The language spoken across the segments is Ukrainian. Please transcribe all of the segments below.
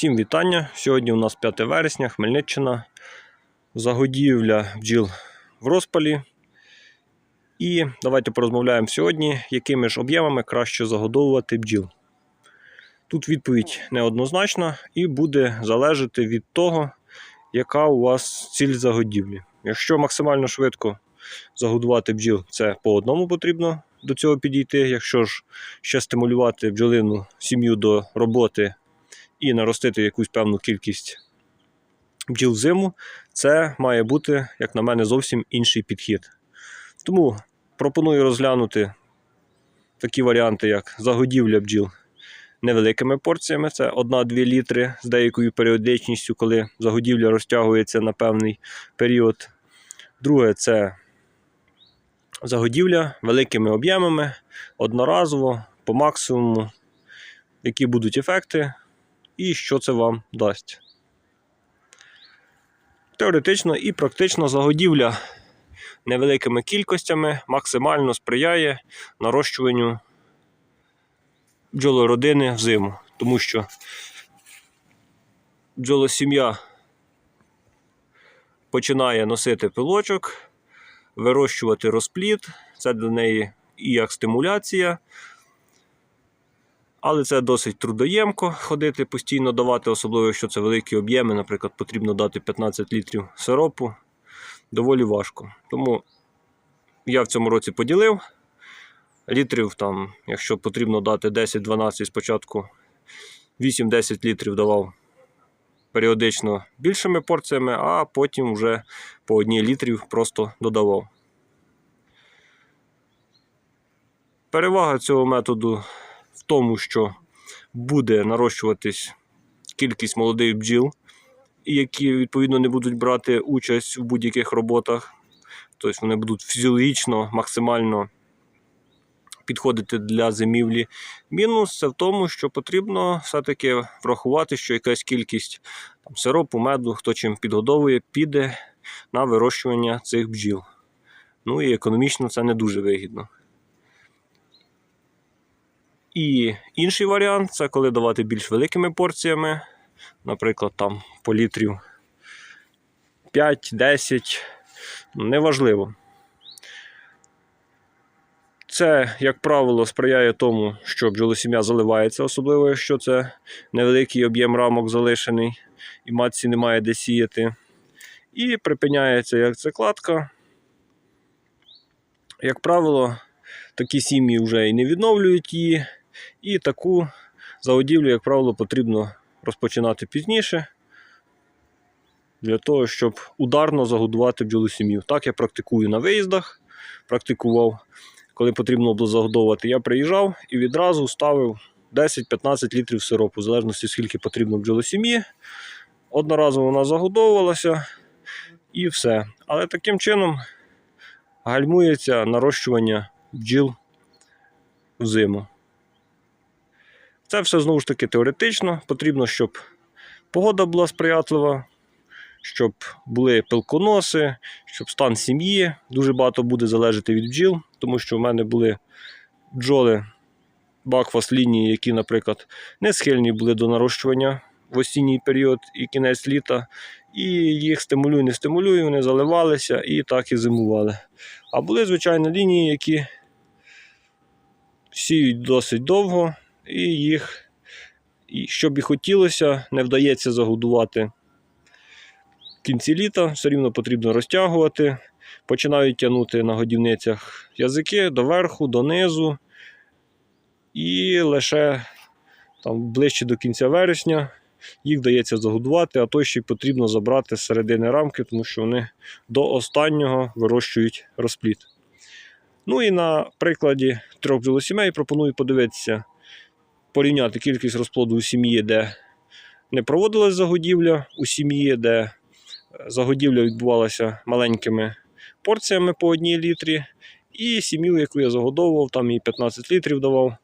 Всім вітання. Сьогодні у нас 5 вересня, Хмельниччина. Загодівля бджіл в розпалі. І давайте порозмовляємо сьогодні, якими ж об'ємами краще загодовувати бджіл. Тут відповідь неоднозначна і буде залежати від того, яка у вас ціль загодівлі. Якщо максимально швидко загодувати бджіл, це по одному потрібно до цього підійти. Якщо ж ще стимулювати бджолину сім'ю до роботи і наростити якусь певну кількість бджіл в зиму, це має бути, як на мене, зовсім інший підхід. Тому пропоную розглянути такі варіанти, як загодівля бджіл невеликими порціями, це 1-2 літри з деякою періодичністю, коли загодівля розтягується на певний період. Друге це загодівля великими об'ємами, одноразово, по максимуму, які будуть ефекти і що це вам дасть. Теоретично і практично загодівля невеликими кількостями максимально сприяє нарощуванню бджолородини взиму, тому що бджолосім'я починає носити пилочок, вирощувати розплід, це для неї і як стимуляція. Але це досить трудоємко ходити, постійно давати, особливо якщо це великі об'єми, наприклад, потрібно дати 15 літрів сиропу. Доволі важко. Тому я в цьому році поділив. Літрів, там, якщо потрібно дати 10-12, спочатку 8-10 літрів давав періодично більшими порціями, а потім вже по одній літрів просто додавав. Перевага цього методу тому, що буде нарощуватись кількість молодих бджіл, які відповідно не будуть брати участь у будь-яких роботах. Тобто вони будуть фізіологічно, максимально підходити для зимівлі. Мінус це в тому, що потрібно все-таки врахувати, що якась кількість там, сиропу, меду, хто чим підгодовує, піде на вирощування цих бджіл. Ну і економічно це не дуже вигідно. І інший варіант це коли давати більш великими порціями, наприклад, там по літрів 5-10, неважливо. Це, як правило, сприяє тому, що бджолосім'я заливається, особливо якщо це невеликий об'єм рамок залишений і матці немає де сіяти. І припиняється як закладка. Як правило, такі сім'ї вже і не відновлюють її. І таку загодівлю, як правило, потрібно розпочинати пізніше, для того, щоб ударно загодувати бджолосім'ю. Так я практикую на виїздах, практикував, коли потрібно було загодовувати. Я приїжджав і відразу ставив 10-15 літрів сиропу, в залежності скільки потрібно бджолосім'ї. Одноразово вона загодовувалася і все. Але таким чином гальмується нарощування бджіл взиму. Це все знову ж таки теоретично. Потрібно, щоб погода була сприятлива, щоб були пилконоси, щоб стан сім'ї. Дуже багато буде залежати від бджіл, тому що в мене були бджоли бакфас лінії, які, наприклад, не схильні були до нарощування в осінній період і кінець літа. І їх стимулюю, не стимулюю, вони заливалися і так і зимували. А були, звичайно, лінії, які сіють досить довго і їх, і щоб і хотілося, не вдається загодувати в кінці літа, все рівно потрібно розтягувати. Починають тягнути на годівницях язики доверху, донизу. І лише там, ближче до кінця вересня їх вдається загодувати, а то ще й потрібно забрати з середини рамки, тому що вони до останнього вирощують розплід. Ну і на прикладі трьох бджолосімей пропоную подивитися, порівняти кількість розплоду у сім'ї, де не проводилась загодівля, у сім'ї, де загодівля відбувалася маленькими порціями по одній літрі, і сім'ю, яку я загодовував, там і 15 літрів давав.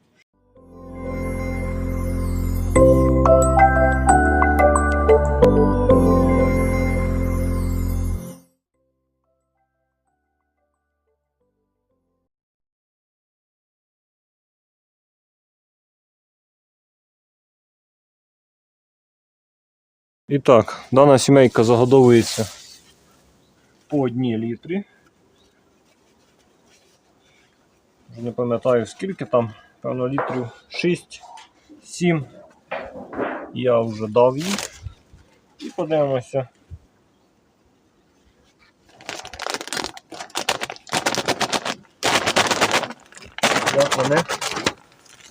І так, дана сімейка загодовується по одній літрі. Не пам'ятаю скільки там, певно, літрів 6-7. Я вже дав їм. І подивимося. Як вони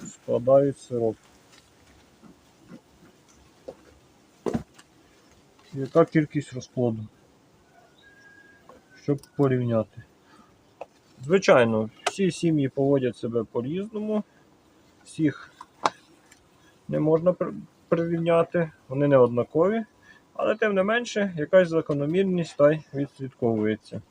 складають сироп. Яка кількість розплоду? Щоб порівняти. Звичайно, всі сім'ї поводять себе по-різному. Всіх не можна при- прирівняти, вони не однакові, але тим не менше якась закономірність та й відслідковується.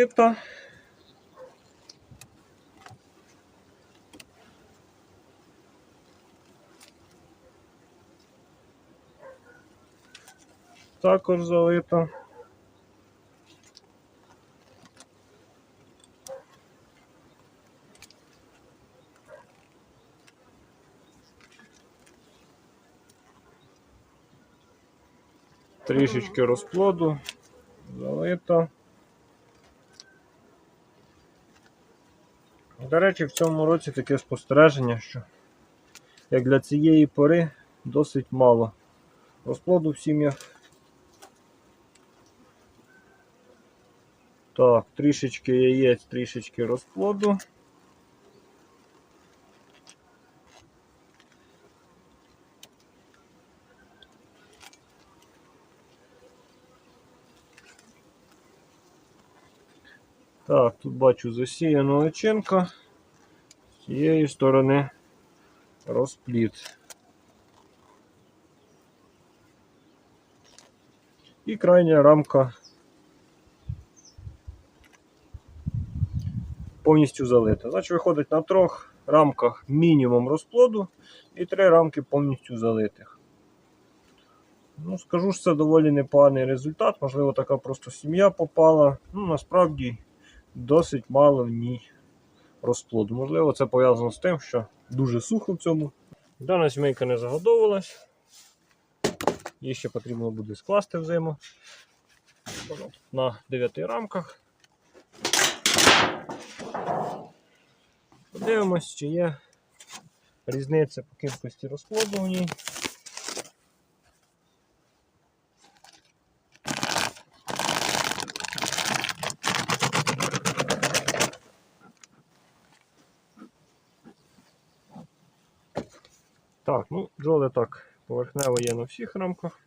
Залито. Також залито. Трішечки розплоду залито. До речі, в цьому році таке спостереження, що як для цієї пори досить мало розплоду в сім'ях. Так, трішечки яєць, трішечки розплоду. Так, тут бачу засіяна личинка. З цієї сторони розпліт. І крайня рамка повністю залита. Значить, виходить на трьох рамках мінімум розплоду і три рамки повністю залитих. Ну, скажу, що це доволі непоганий результат. Можливо, така просто сім'я попала. Ну, насправді досить мало в ній розплоду. Можливо, це пов'язано з тим, що дуже сухо в цьому. Дана сімейка не загодовувалась. Її ще потрібно буде скласти в зиму. Воно тут На 9 рамках. Подивимось, чи є різниця по кількості розплоду в ній. Так, ну, бджоли так поверхнево є на всіх рамках.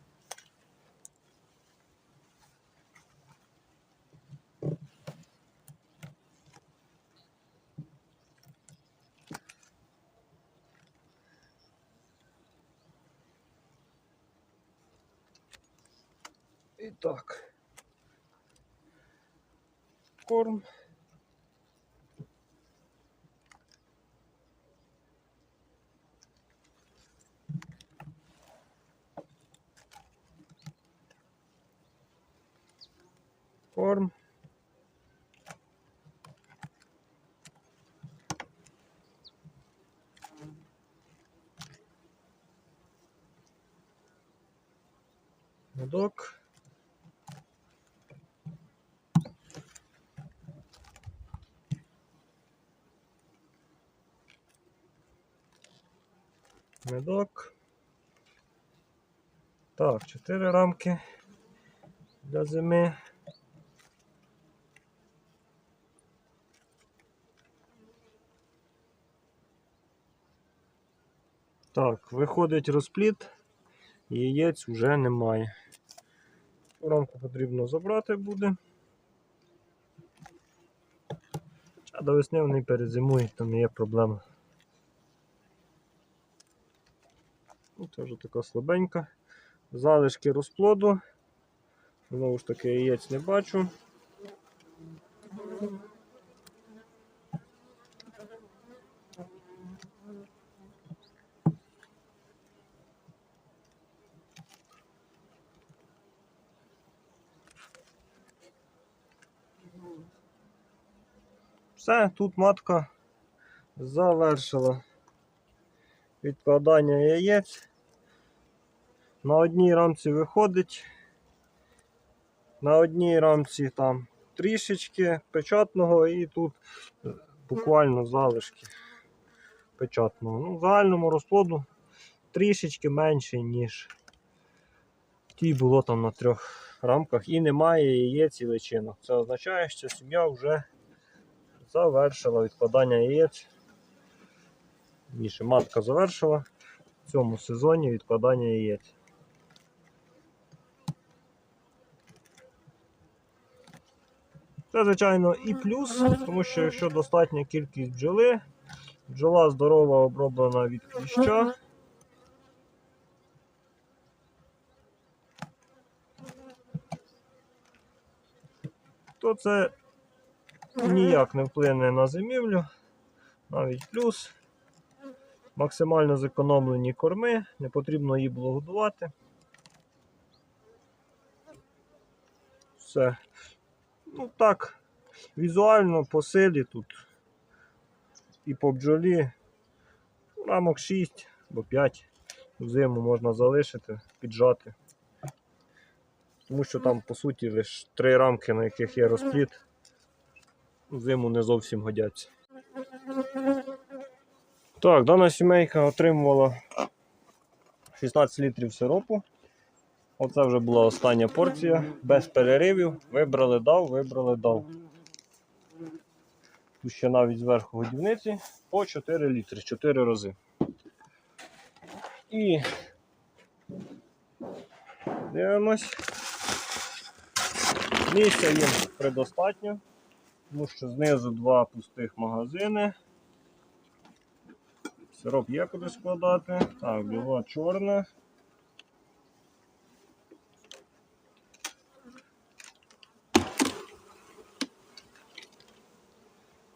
І так. Корм. Медок. Медок. Так, чотири рамки для зими. Так, виходить розпліт, яєць вже немає. Рамку потрібно забрати буде. А до весни вони перезимують, там не є проблема. Ну, Це вже така слабенька. Залишки розплоду. Знову ж таки, яєць не бачу. Все, тут матка завершила відкладання яєць. На одній рамці виходить. На одній рамці там трішечки печатного і тут буквально залишки печатного. Ну, в загальному розплоду трішечки менше, ніж ті було там на трьох рамках. І немає яєць і личинок. Це означає, що сім'я вже завершила відкладання яєць. Ніше матка завершила в цьому сезоні відкладання яєць. Це, звичайно, і плюс, тому що якщо достатня кількість бджоли, бджола здорова оброблена від кліща. То це ніяк не вплине на зимівлю, навіть плюс. Максимально зекономлені корми, не потрібно її було годувати. Все. Ну так, візуально по силі тут і по бджолі рамок 6 або 5 зиму можна залишити, піджати. Тому що там, по суті, лише три рамки, на яких є розплід, зиму не зовсім годяться. Так, дана сімейка отримувала 16 літрів сиропу. Оце вже була остання порція, без переривів. Вибрали дав, вибрали дав. Тут ще навіть зверху годівниці по 4 літри, 4 рази. І дивимось. Місця їм предостатньо, тому що знизу два пустих магазини. Сироп є куди складати. Так, біла чорна.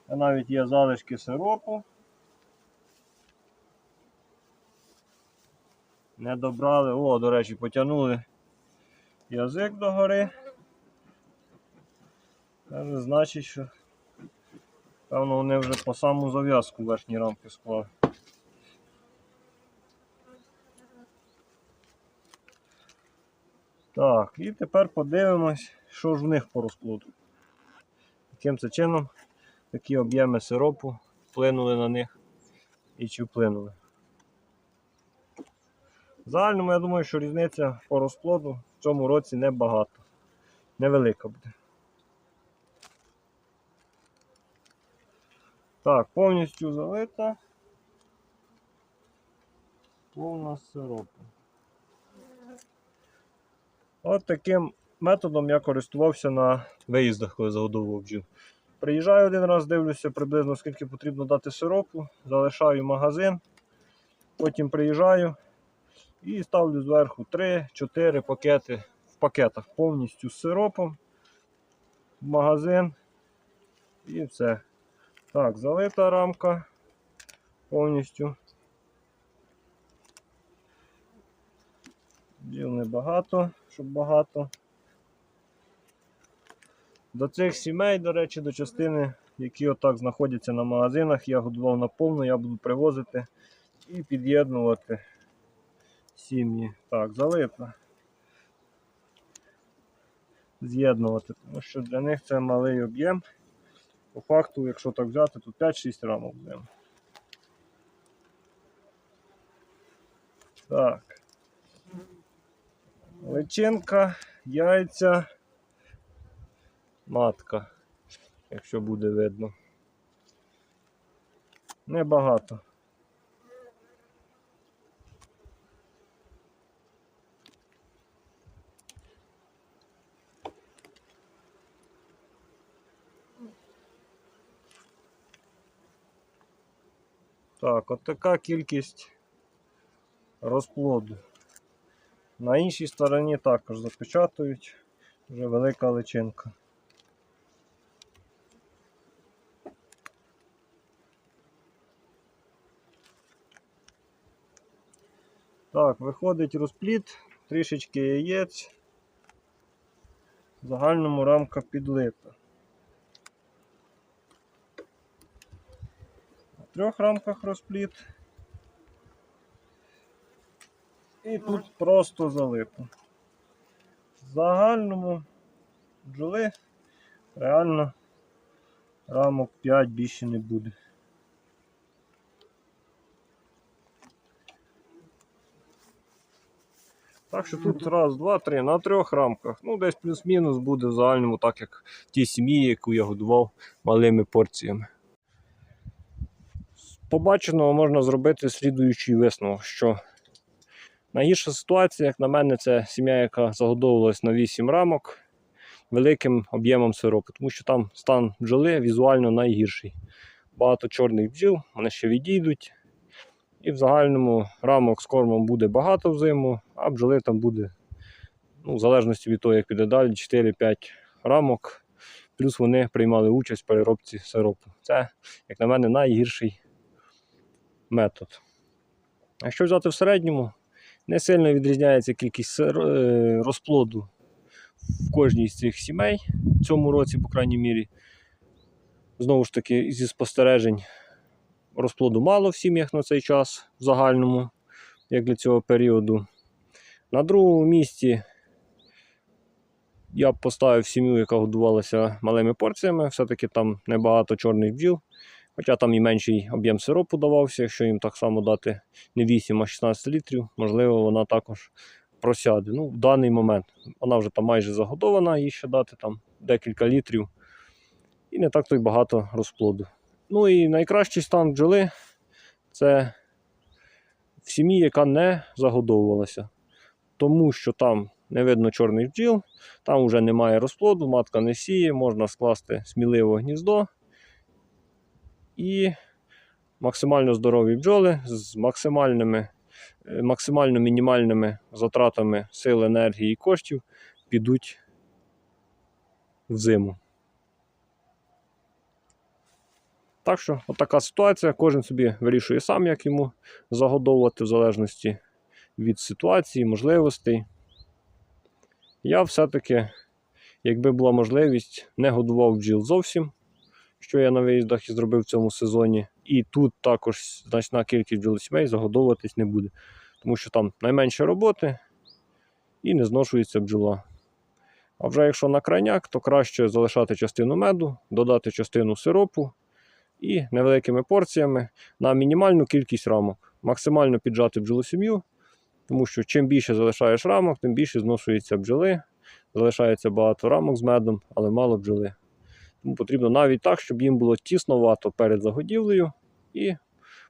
А навіть є залишки сиропу. Не добрали. О, до речі, потягнули язик догори. Це значить, що певно вони вже по саму зав'язку верхні рамки склали. Так, і тепер подивимось, що ж в них по розплоду. Яким це чином такі об'єми сиропу вплинули на них і чи вплинули. В загальному я думаю, що різниця по розплоду в цьому році небагато. Невелика буде. Так, повністю залита. Повна сиропу. От таким методом я користувався на виїздах, коли загодовував бджіл. Приїжджаю один раз, дивлюся приблизно скільки потрібно дати сиропу, залишаю магазин, потім приїжджаю і ставлю зверху 3-4 пакети в пакетах повністю з сиропом в магазин і все. Так, залита рамка повністю. Діл небагато, щоб багато. До цих сімей, до речі, до частини, які отак знаходяться на магазинах, я годував наповну, я буду привозити і під'єднувати сім'ї. Так, залита. З'єднувати, тому що для них це малий об'єм. По факту, якщо так взяти, то 5-6 рамок будемо. Так. Личинка, яйця, матка, якщо буде видно. Небагато. Так, от така кількість розплоду. На іншій стороні також запечатують вже велика личинка. Так, виходить розплід, трішечки яєць. В загальному рамка підлита. На трьох рамках розпліт. І тут просто залито. В загальному бджоли реально рамок 5 більше не буде. Так що тут раз, два, три, на трьох рамках. Ну, десь плюс-мінус буде в загальному, так як в тій сім'ї, яку я годував малими порціями. З побаченого можна зробити слідуючий висновок, що найгірша ситуація, як на мене, це сім'я, яка загодовувалась на 8 рамок великим об'ємом сиропу, тому що там стан бджоли візуально найгірший. Багато чорних бджіл, вони ще відійдуть. І в загальному рамок з кормом буде багато взиму, а бджоли там буде, ну, в залежності від того, як піде далі, 4-5 рамок. Плюс вони приймали участь в переробці сиропу. Це, як на мене, найгірший метод. Якщо взяти в середньому, не сильно відрізняється кількість е, розплоду в кожній з цих сімей в цьому році, по крайній мірі. Знову ж таки, зі спостережень розплоду мало в сім'ях на цей час в загальному, як для цього періоду. На другому місці я поставив сім'ю, яка годувалася малими порціями. Все-таки там небагато чорних бджіл. Хоча там і менший об'єм сиропу давався, якщо їм так само дати не 8, а 16 літрів, можливо, вона також просяде. Ну, в даний момент вона вже там майже загодована, їй ще дати там декілька літрів. І не так то й багато розплоду. Ну і найкращий стан бджоли це в сім'ї, яка не загодовувалася. Тому що там не видно чорних бджіл, там вже немає розплоду, матка не сіє, можна скласти сміливо гніздо. І максимально здорові бджоли з максимальними, е, максимально мінімальними затратами сил, енергії і коштів підуть в зиму. Так що, отака ситуація. Кожен собі вирішує сам, як йому загодовувати, в залежності від ситуації, можливостей. Я все-таки, якби була можливість, не годував бджіл зовсім, що я на виїздах і зробив в цьому сезоні. І тут також значна кількість бджолосімей загодовуватись не буде. Тому що там найменше роботи і не зношується бджола. А вже якщо на крайняк, то краще залишати частину меду, додати частину сиропу і невеликими порціями на мінімальну кількість рамок. Максимально піджати бджолосім'ю, тому що чим більше залишаєш рамок, тим більше зношується бджоли. Залишається багато рамок з медом, але мало бджоли. Тому потрібно навіть так, щоб їм було тісновато перед загодівлею і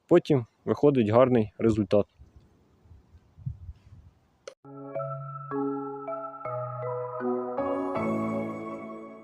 потім виходить гарний результат.